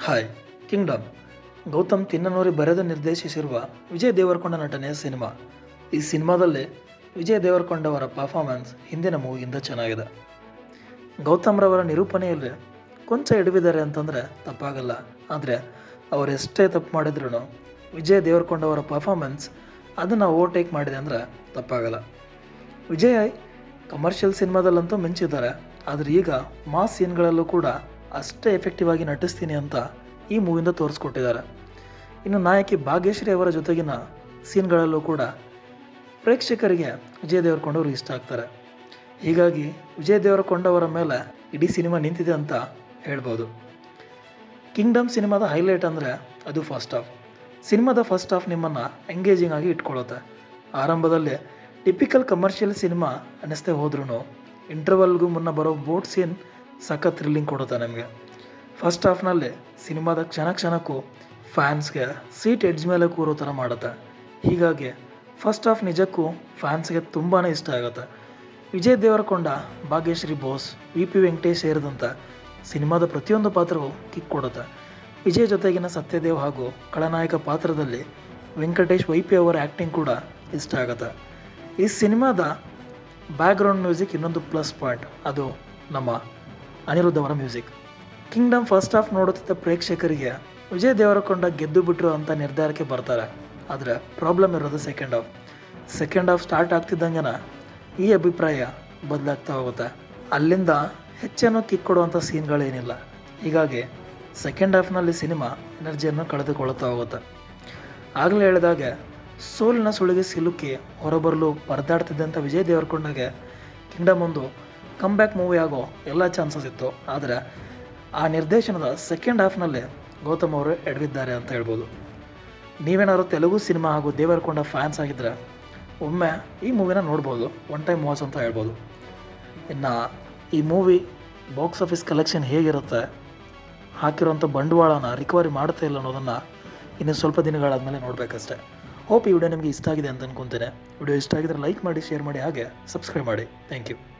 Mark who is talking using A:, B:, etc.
A: Hi Kingdom Gautam ತಿನ್ನನೂರಿ ಬರೆದು ನಿರ್ದೇಶಿಸಿರುವ ವಿಜಯ್ ದೇವರಕೊಂಡ ನಟನೆಯ cinema. ಈ ಸಿನಿಮಾದಲ್ಲಿ ವಿಜಯ್ ದೇವರಕೊಂಡ ಅವರ ಪರ್ಫಾರ್ಮೆನ್ಸ್ ಹಿಂದಿನ ಮೂವಿಗಿಂತ ಚೆನ್ನಾಗಿದೆ. ಗೌತಮ್ ರವರ ನಿರೂಪಣೆಯಲ್ಲಿ ಕೊಂಚ ಎಡವಿದ್ದಾರೆ ಅಂತಂದರೆ ತಪ್ಪಾಗಲ್ಲ. ಆದರೆ ಅವರು ಎಷ್ಟೇ ತಪ್ಪು ಮಾಡಿದ್ರು ವಿಜಯ್ ದೇವರಕೊಂಡ ಅವರ ಪರ್ಫಾರ್ಮೆನ್ಸ್ ಅದನ್ನು ಓವರ್ಟೇಕ್ ಮಾಡಿದೆ ಅಂದರೆ ತಪ್ಪಾಗಲ್ಲ. ವಿಜಯ್ ಕಮರ್ಷಿಯಲ್ ಸಿನಿಮಾದಲ್ಲಂತೂ ಮಿಂಚಿದ್ದಾರೆ. ಆದರೆ ಈಗ ಮಾಸ್ ಸೀನ್ಗಳಲ್ಲೂ ಕೂಡ ಅಷ್ಟೇ ಎಫೆಕ್ಟಿವ್ ಆಗಿ ನಟಿಸ್ತೀನಿ ಅಂತ ಈ ಮೂವಿಂದ ತೋರಿಸ್ಕೊಟ್ಟಿದ್ದಾರೆ. ಇನ್ನು ನಾಯಕಿ ಭಾಗ್ಯಶ್ರೀ ಅವರ ಜೊತೆಗಿನ ಸೀನ್ಗಳಲ್ಲೂ ಕೂಡ ಪ್ರೇಕ್ಷಕರಿಗೆ ವಿಜಯ್ ದೇವರಕೊಂಡವರು ಇಷ್ಟ ಆಗ್ತಾರೆ. ಹೀಗಾಗಿ ವಿಜಯ್ ದೇವರಕೊಂಡವರ ಮೇಲೆ ಇಡೀ ಸಿನಿಮಾ ನಿಂತಿದೆ ಅಂತ ಹೇಳ್ಬೋದು. ಕಿಂಗ್ಡಮ್ ಸಿನಿಮಾದ ಹೈಲೈಟ್ ಅಂದರೆ ಅದು ಫಸ್ಟ್ ಹಾಫ್ ಸಿನಿಮಾದ ಫಸ್ಟ್ ಹಾಫ್ ನಿಮ್ಮನ್ನು ಎಂಗೇಜಿಂಗ್ ಆಗಿ ಇಟ್ಕೊಳ್ಳುತ್ತೆ ಆರಂಭದಲ್ಲಿ ಟಿಪಿಕಲ್ ಕಮರ್ಷಿಯಲ್ ಸಿನಿಮಾ ಅನ್ನಿಸ್ತೇ ಹೋದ್ರೂ ಇಂಟರ್ವಲ್ಗೂ ಮುನ್ನ ಬರೋ ಬೋಟ್ ಸೀನ್ ಸಖತ್ ಥ್ರಿಲ್ಲಿಂಗ್ ಕೊಡುತ್ತೆ ನಮಗೆ. ಫಸ್ಟ್ ಹಾಫ್ನಲ್ಲಿ ಸಿನಿಮಾದ ಕ್ಷಣ ಕ್ಷಣಕ್ಕೂ ಫ್ಯಾನ್ಸ್ಗೆ ಸೀಟ್ ಎಡ್ಜ್ ಮೇಲೆ ಕೂರೋ ಥರ ಮಾಡುತ್ತೆ. ಹೀಗಾಗಿ ಫಸ್ಟ್ ಹಾಫ್ ನಿಜಕ್ಕೂ ಫ್ಯಾನ್ಸ್ಗೆ ತುಂಬಾ ಇಷ್ಟ ಆಗುತ್ತೆ. ವಿಜಯ್ ದೇವರಕೊಂಡ, ಭಾಗ್ಯಶ್ರೀ ಬೋಸ್ ವಿ ಪಿ ವೆಂಕಟೇಶ್ ಸೇರಿದಂಥ ಸಿನಿಮಾದ ಪ್ರತಿಯೊಂದು ಪಾತ್ರವು ಕಿಕ್ ಕೊಡುತ್ತೆ. ವಿಜಯ್ ಜೊತೆಗಿನ ಸತ್ಯದೇವ್ ಹಾಗೂ ಖಳನಾಯಕ ಪಾತ್ರದಲ್ಲಿ ವೆಂಕಟೇಶ್ ವೈ ಪಿ ಅವರ ಆ್ಯಕ್ಟಿಂಗ್ ಕೂಡ ಇಷ್ಟ ಆಗುತ್ತೆ. ಈ ಸಿನಿಮಾದ ಬ್ಯಾಕ್ಗ್ರೌಂಡ್ ಮ್ಯೂಸಿಕ್ ಇನ್ನೊಂದು ಪ್ಲಸ್ ಪಾಯಿಂಟ್ ಅದು ನಮ್ಮ ಅನಿರುದ್ಧ್ ಅವರ ಮ್ಯೂಸಿಕ್. ಕಿಂಗ್ಡಮ್ ಫಸ್ಟ್ ಹಾಫ್ ನೋಡುತ್ತಿದ್ದ ಪ್ರೇಕ್ಷಕರಿಗೆ ವಿಜಯ್ ದೇವರಕೊಂಡ ಗೆದ್ದು ಬಿಟ್ಟರು ಅಂತ ನಿರ್ಧಾರಕ್ಕೆ ಬರ್ತಾರೆ. ಆದರೆ ಪ್ರಾಬ್ಲಮ್ ಇರೋದು second half second half start ಆಗ್ತಿದ್ದಂಗೆನ ಈ ಅಭಿಪ್ರಾಯ ಬದಲಾಗ್ತಾ ಹೋಗುತ್ತೆ. ಅಲ್ಲಿಂದ ಹೆಚ್ಚೇನು ಕಿಕ್ ಕೊಡುವಂಥ ಸೀನ್ಗಳೇನಿಲ್ಲ. ಹೀಗಾಗಿ ಸೆಕೆಂಡ್ ಹಾಫ್ನಲ್ಲಿ ಸಿನಿಮಾ ಎನರ್ಜಿಯನ್ನು ಕಳೆದುಕೊಳ್ಳುತ್ತಾ ಹೋಗುತ್ತೆ. ಆಗಲೇ ಹೇಳಿದಾಗೆ ಸೋಲಿನ ಸುಳಿಗೆ ಸಿಲುಕಿ ಹೊರಬರಲು ಪರದಾಡ್ತಿದ್ದಂಥ ವಿಜಯ್ ದೇವರಕೊಂಡಗೆ ಕಿಂಗ್ಡಮ್ ಒಂದು ಕಮ್ಬ್ಯಾಕ್ ಮೂವಿ ಆಗೋ ಎಲ್ಲ ಚಾನ್ಸಸ್ ಇತ್ತು. ಆದರೆ ಆ ನಿರ್ದೇಶನದ ಸೆಕೆಂಡ್ ಹಾಫ್ನಲ್ಲೇ ಗೌತಮ್ ಅವರು ಎಡವಿದ್ದಾರೆ ಅಂತ ಹೇಳ್ಬೋದು. ನೀವೇನಾದ್ರು ತೆಲುಗು ಸಿನಿಮಾ ಹಾಗೂ ದೇವರಕೊಂಡ ಫ್ಯಾನ್ಸ್ ಆಗಿದ್ದರೆ ಒಮ್ಮೆ ಈ ಮೂವಿನ ನೋಡ್ಬೋದು. ಒನ್ ಟೈಮ್ ವಾಚ್ ಅಂತ ಹೇಳ್ಬೋದು. ಇನ್ನು ಈ ಮೂವಿ ಬಾಕ್ಸ್ ಆಫೀಸ್ ಕಲೆಕ್ಷನ್ ಹೇಗಿರುತ್ತೆ ಹಾಕಿರೋಂಥ ಬಂಡವಾಳನ ರಿಕವರಿ ಮಾಡುತ್ತೆ ಇಲ್ಲ ಅನ್ನೋದನ್ನು ಇನ್ನು ಸ್ವಲ್ಪ ದಿನಗಳಾದಮೇಲೆ ನೋಡಬೇಕಷ್ಟೆ. ಹೋಪ್ ಈ ವಿಡಿಯೋ ನಿಮಗೆ ಇಷ್ಟ ಆಗಿದೆ ಅಂತ ಅನ್ಕೊತೇನೆ. ವಿಡಿಯೋ ಇಷ್ಟ ಆಗಿದ್ರೆ ಲೈಕ್ ಮಾಡಿ ಶೇರ್ ಮಾಡಿ, ಹಾಗೆ ಸಬ್ಸ್ಕ್ರೈಬ್ ಮಾಡಿ. Thank you